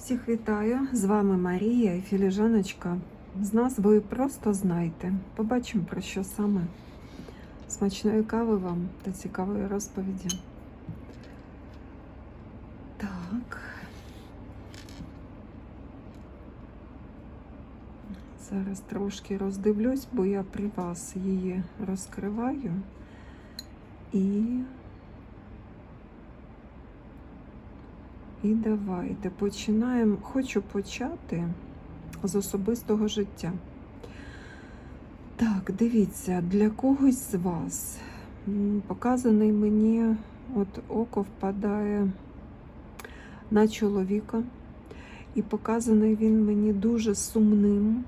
Всіх вітаю! З вами Марія і Філіжаночка. З назвою просто знайте. Побачимо про що саме. Смачної кави вам та цікавої розповіді. Так. Зараз трошки роздивлюсь, бо я при вас її розкриваю. І І давайте починаємо. Хочу почати з особистого життя. Так, дивіться, для когось з вас показаний мені, от око впадає на чоловіка, і показаний він мені дуже сумним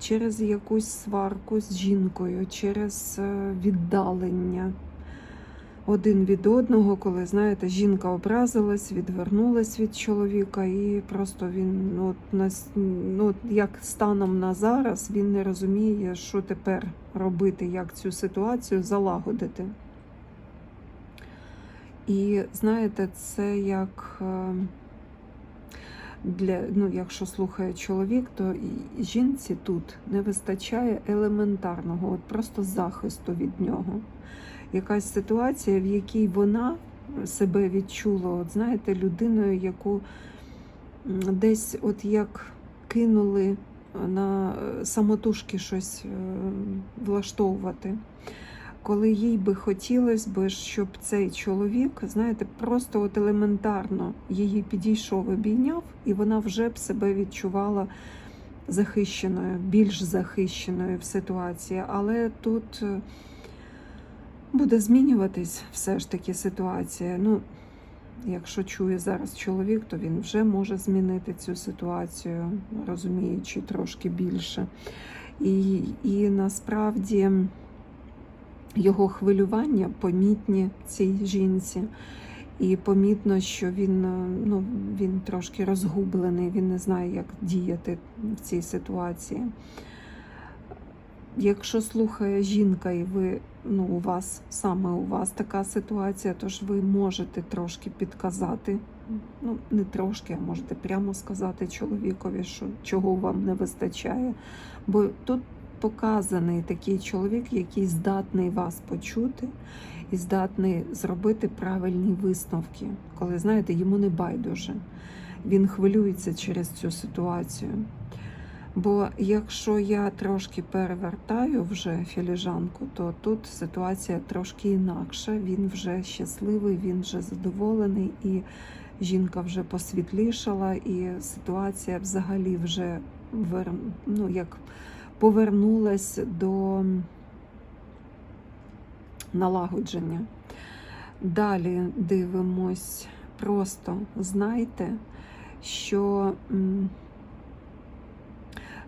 через якусь сварку з жінкою, через е, віддалення один від одного, коли знаєте, жінка образилась, відвернулась від чоловіка, і просто він ну, нас, ну, як станом на зараз він не розуміє, що тепер робити, як цю ситуацію залагодити. І знаєте, це як е, для, ну, якщо слухає чоловік, то жінці тут не вистачає елементарного, от просто захисту від нього якась ситуація, в якій вона себе відчула, от знаєте, людиною, яку десь от як кинули на е, самотужки щось е, влаштовувати. Коли їй би хотілося щоб цей чоловік, знаєте, просто от елементарно її підійшов, обійняв, і вона вже б себе відчувала захищеною, більш захищеною в ситуації. Але тут е, буде змінюватись все ж таки ситуація. Ну, якщо чує зараз чоловік, то він вже може змінити цю ситуацію, розуміючи трошки більше. І, і насправді його хвилювання помітні цій жінці. І помітно, що він, ну, він трошки розгублений, він не знає, як діяти в цій ситуації. Якщо слухає жінка, і ви ну, у вас саме у вас така ситуація, тож ви можете трошки підказати. Ну, не трошки, а можете прямо сказати чоловікові, що чого вам не вистачає. Бо тут показаний такий чоловік, який здатний вас почути і здатний зробити правильні висновки, коли знаєте, йому не байдуже. Він хвилюється через цю ситуацію. Бо якщо я трошки перевертаю вже філіжанку, то тут ситуація трошки інакша. Він вже щасливий, він вже задоволений, і жінка вже посвітлішала, і ситуація взагалі вже вер... ну, як повернулась до налагодження. Далі дивимось, просто знайте, що.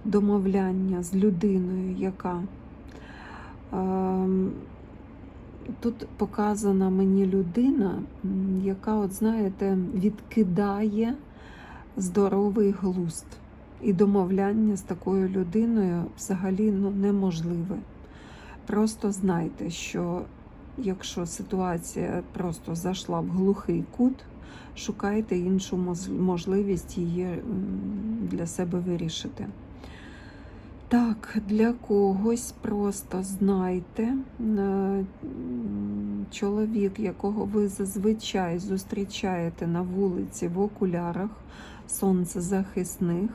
Домовляння з людиною, яка ем, тут показана мені людина, яка, от знаєте, відкидає здоровий глузд. І домовляння з такою людиною взагалі ну, неможливе. Просто знайте, що якщо ситуація просто зайшла в глухий кут, шукайте іншу можливість її для себе вирішити. Так, для когось просто знайте е, чоловік, якого ви зазвичай зустрічаєте на вулиці в окулярах сонцезахисних,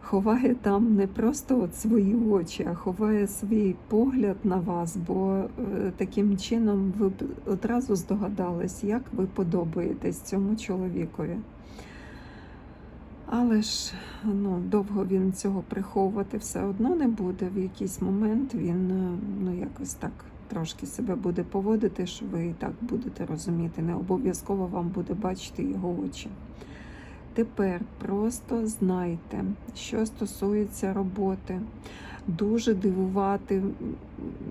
ховає там не просто от свої очі, а ховає свій погляд на вас, бо е, таким чином ви б одразу здогадались, як ви подобаєтесь цьому чоловікові. Але ж ну, довго він цього приховувати все одно не буде. В якийсь момент він е, ну, якось так трошки себе буде поводити, що ви і так будете розуміти. Не обов'язково вам буде бачити його очі. Тепер просто знайте, що стосується роботи. Дуже дивувати,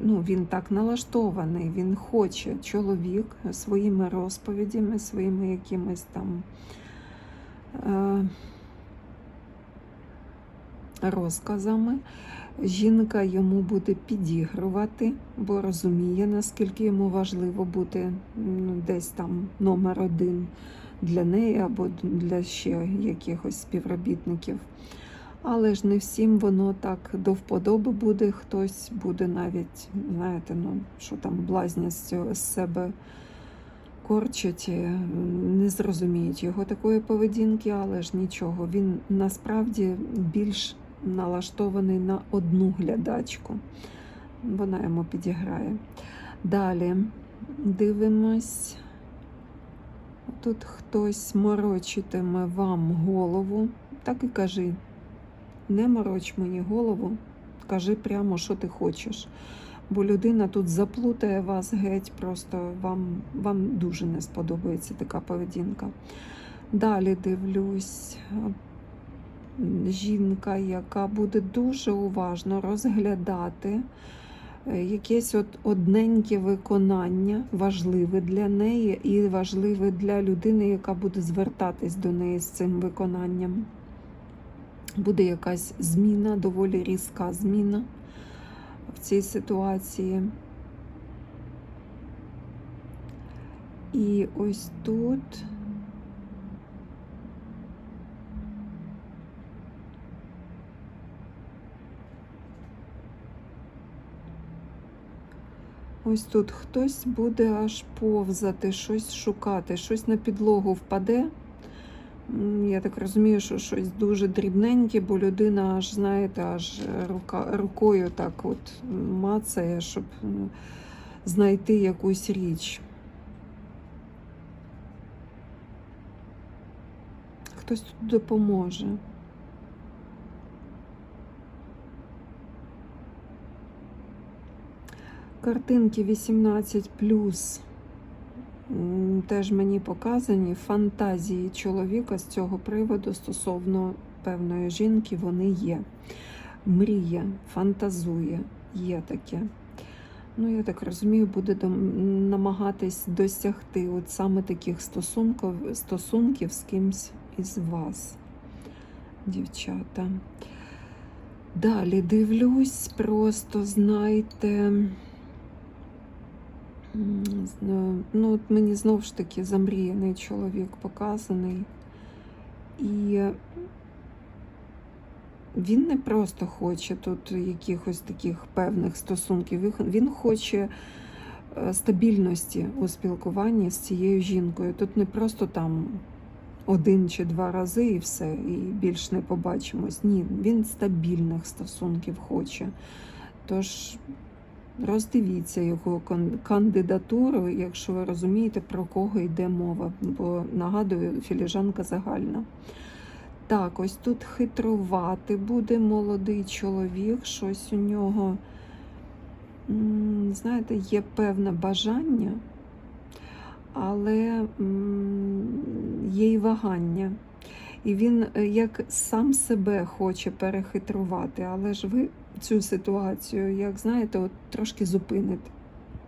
ну він так налаштований, він хоче чоловік своїми розповідями, своїми якимись там. Е- розказами. Жінка йому буде підігрувати, бо розуміє, наскільки йому важливо бути ну, десь там номер один. для неї або для ще якихось співробітників. Але ж не всім воно так до вподоби буде. Хтось буде навіть, знаєте, ну що там блазня з себе корчать, е, не зрозуміють його такої поведінки, але ж нічого. Він насправді більш налаштований на одну глядачку. Вона йому підіграє. Далі дивимось. Тут хтось морочитиме вам голову. Так і кажи. Не мороч мені голову, кажи прямо, що ти хочеш. Бо людина тут заплутає вас геть, просто вам, вам дуже не сподобається така поведінка. Далі дивлюсь, жінка, яка буде дуже уважно розглядати е, якесь от одненьке виконання, важливе для неї і важливе для людини, яка буде звертатись до неї з цим виконанням. Буде якась зміна, доволі різка зміна в цій ситуації. І ось тут. Ось тут хтось буде аж повзати, щось шукати, щось на підлогу впаде. Я так розумію, що щось дуже дрібненьке, бо людина аж, знаєте, аж рука, рукою так от мацає, щоб знайти якусь річ. Хтось тут допоможе. Картинки 18 М, Теж мені показані фантазії чоловіка з цього приводу стосовно певної жінки, вони є. Мріє, фантазує, є таке. Ну, я так розумію, буде намагатись досягти от саме таких стосунків, стосунків з кимсь із вас, дівчата. Далі дивлюсь, просто знайте. Ну, от мені знову ж таки замріяний чоловік показаний. І він не просто хоче тут якихось таких певних стосунків, він- він хоче е, стабільності у спілкуванні з цією жінкою. Тут не просто там один чи два рази і все, і більш не побачимось. Ні, він стабільних стосунків хоче. Тож роздивіться його кан- кандидатуру, якщо ви розумієте, про кого йде мова. Бо нагадую, філіжанка загальна. Так, ось тут хитрувати буде молодий чоловік, щось у нього, знаєте, є певне бажання, але є й вагання. І він е, як сам себе хоче перехитрувати, але ж ви цю ситуацію, як знаєте, от трошки зупините.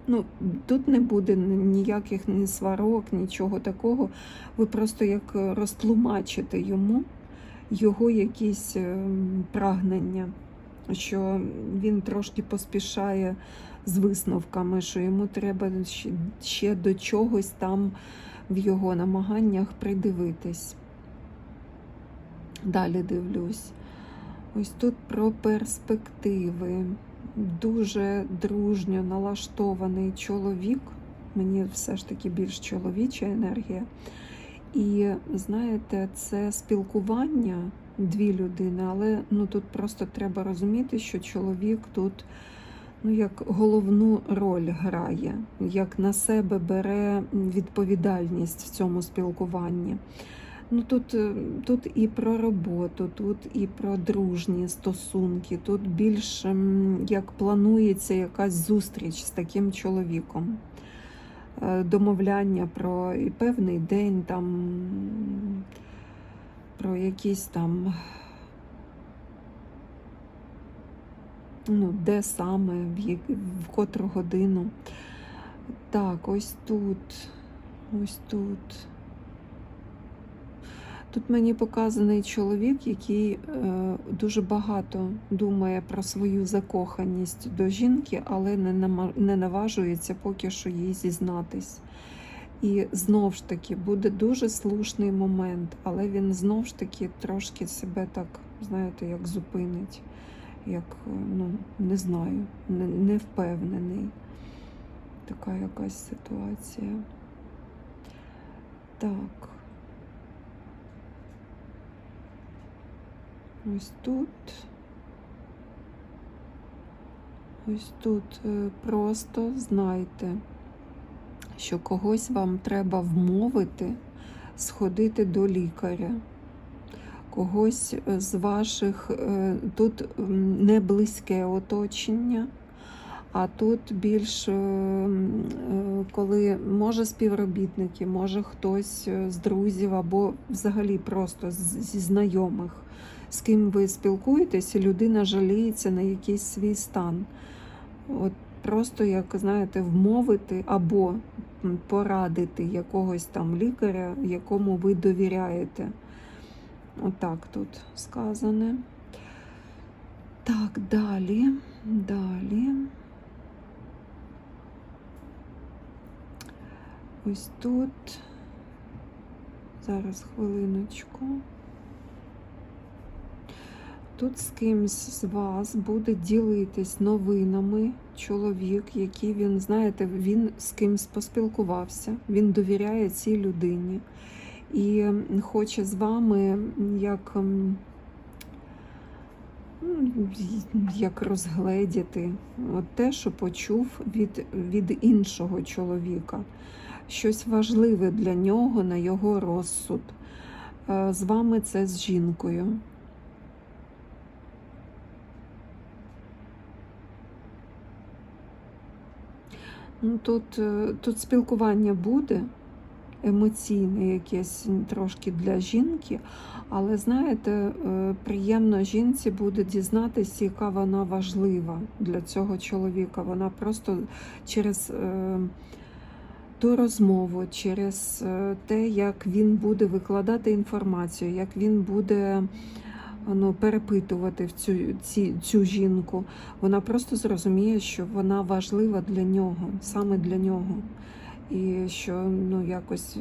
Ну, тут не буде ніяких ні сварок, нічого такого. Ви просто як е, розтлумачите йому його якісь ем, прагнення, що він трошки поспішає з висновками, що йому треба ще до чогось там в його намаганнях придивитись. Далі дивлюсь. Ось тут про перспективи. Дуже дружньо налаштований чоловік. Мені все ж таки більш чоловіча енергія. І знаєте, це спілкування дві людини, але ну тут просто треба розуміти, що чоловік тут ну як головну роль грає, як на себе бере відповідальність в цьому спілкуванні. Ну тут, е, тут і про роботу, тут і про дружні стосунки, тут більш ем, як планується якась зустріч з таким чоловіком. Е, Домовляння про і певний день, там, про якісь там, ну, де саме, в, як- в котру годину. Так, ось тут, ось тут. Тут мені показаний чоловік, який е, дуже багато думає про свою закоханість до жінки, але не, наважується поки що їй зізнатись. І знов ж таки буде дуже слушний момент, але він знов ж таки трошки себе так, знаєте, як зупинить, як, ну, не знаю, не, не впевнений. Така якась ситуація. Так. Ось тут. Ось тут е, просто знайте, що когось вам треба вмовити сходити до лікаря. Когось з ваших е, тут не близьке оточення, а тут більш, е, е, коли може співробітники, може хтось е, з друзів або взагалі просто зі знайомих, з ким ви спілкуєтесь, і людина жаліється на якийсь свій стан. От просто, як знаєте, вмовити або порадити якогось там лікаря, якому ви довіряєте. Отак тут сказане. Так, далі, далі. Ось тут. Зараз хвилиночку. Тут з кимсь з вас буде ділитись новинами чоловік, який він, знаєте, він з кимсь поспілкувався, він довіряє цій людині і хоче з вами як, як розгледіти от те, що почув від, від іншого чоловіка. Щось важливе для нього на його розсуд. Е, З вами це з жінкою. Ну, Тут, е, тут спілкування буде емоційне якесь трошки для жінки, але знаєте, е, приємно жінці буде дізнатися, яка вона важлива для цього чоловіка. Вона просто через е, ту розмову, через те, як він буде викладати інформацію, як він буде ну, перепитувати в цю, ці, цю жінку, вона просто зрозуміє, що вона важлива для нього, саме для нього. І що ну, якось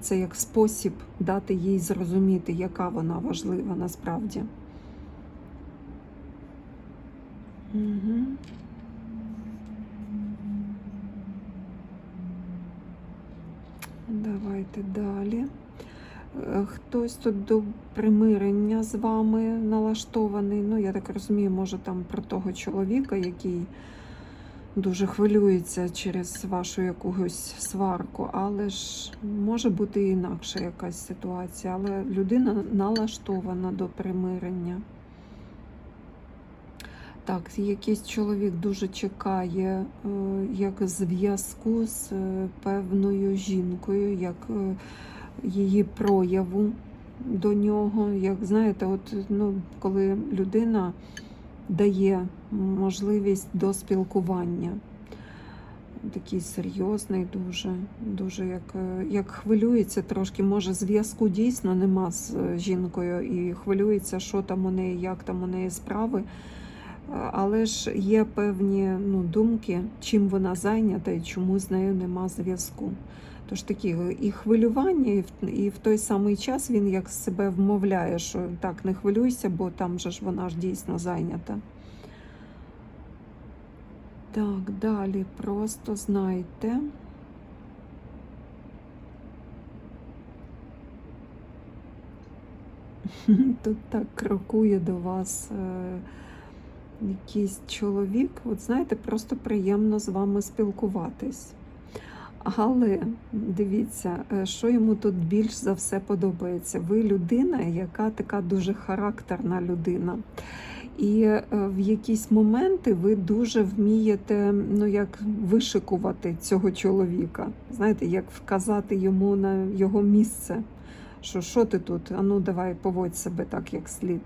це як спосіб дати їй зрозуміти, яка вона важлива насправді. Угу. Давайте далі. Хтось тут до примирення з вами налаштований. Ну, я так розумію, може там про того чоловіка, який дуже хвилюється через вашу якусь сварку, але ж може бути інакша якась ситуація. Але людина налаштована до примирення. Так, якийсь чоловік дуже чекає е, як зв'язку з е, певною жінкою, як е, її прояву до нього. Як знаєте, от ну, коли людина дає можливість до спілкування. Такий серйозний, дуже, дуже як, як хвилюється трошки. Може, зв'язку дійсно нема з жінкою і хвилюється, що там у неї, як там у неї справи. Е, Але ж є певні ну, думки, чим вона зайнята і чому з нею нема зв'язку. Тож такі і хвилювання, і в, і в той самий час він як себе вмовляє, що так, не хвилюйся, бо там же ж вона ж дійсно зайнята. Так, далі просто знайте. Тут так крокує до вас е, якийсь чоловік. От знаєте, просто приємно з вами спілкуватись. Але дивіться, е, що йому тут більш за все подобається. Ви людина, яка така дуже характерна людина. І е, в якісь моменти ви дуже вмієте ну, як вишикувати цього чоловіка. Знаєте, як вказати йому на його місце. Що що ти тут? Ану, давай поводь себе так, як слід.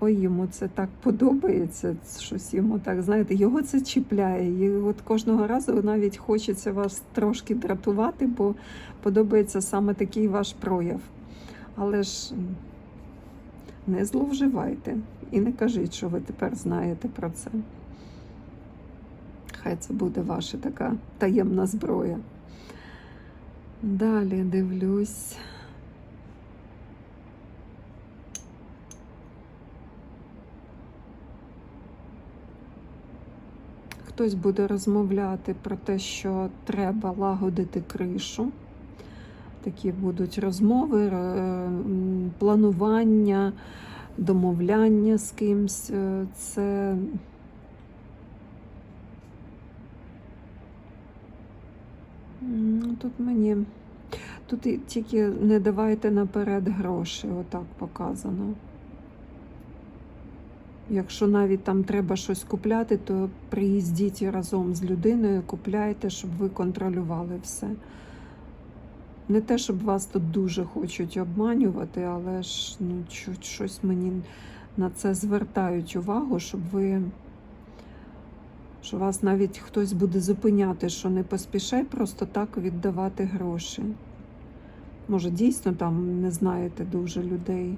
Ой, йому це так подобається, щось йому так, знаєте, його це чіпляє. І от кожного разу навіть хочеться вас трошки дратувати, бо подобається саме такий ваш прояв. Але ж не зловживайте і не кажіть, що ви тепер знаєте про це. Хай це буде ваша така таємна зброя. Далі дивлюсь. Хтось буде розмовляти про те, що треба лагодити кришу. Такі будуть розмови, е, планування, домовляння з кимсь. Е, Це тут мені. Тут тільки не давайте наперед гроші, отак показано. Якщо навіть там треба щось купляти, то приїздіть разом з людиною, купляйте, щоб ви контролювали все. Не те, щоб вас тут дуже хочуть обманювати, але ж ну, щось мені на це звертають увагу, щоб ви. Що вас навіть хтось буде зупиняти, що не поспішай просто так віддавати гроші. Може, дійсно там не знаєте дуже людей,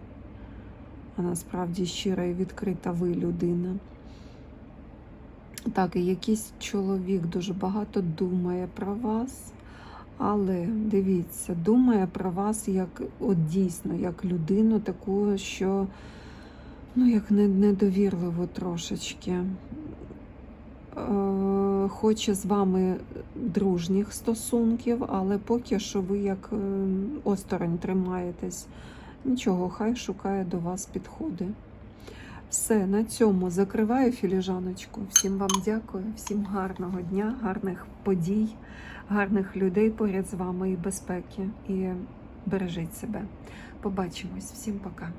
а насправді щира і відкрита ви людина. Так, і якийсь чоловік дуже багато думає про вас, але дивіться, думає про вас як от дійсно, як людину, таку, що ну, як недовірливо трошечки. Е, Хоче з вами дружніх стосунків, але поки що ви як е, осторонь тримаєтесь. Нічого, хай шукає до вас підходи. Все, на цьому закриваю філіжаночку. Всім вам дякую, всім гарного дня, гарних подій, гарних людей поряд з вами і безпеки. І бережіть себе. Побачимось. Всім пока.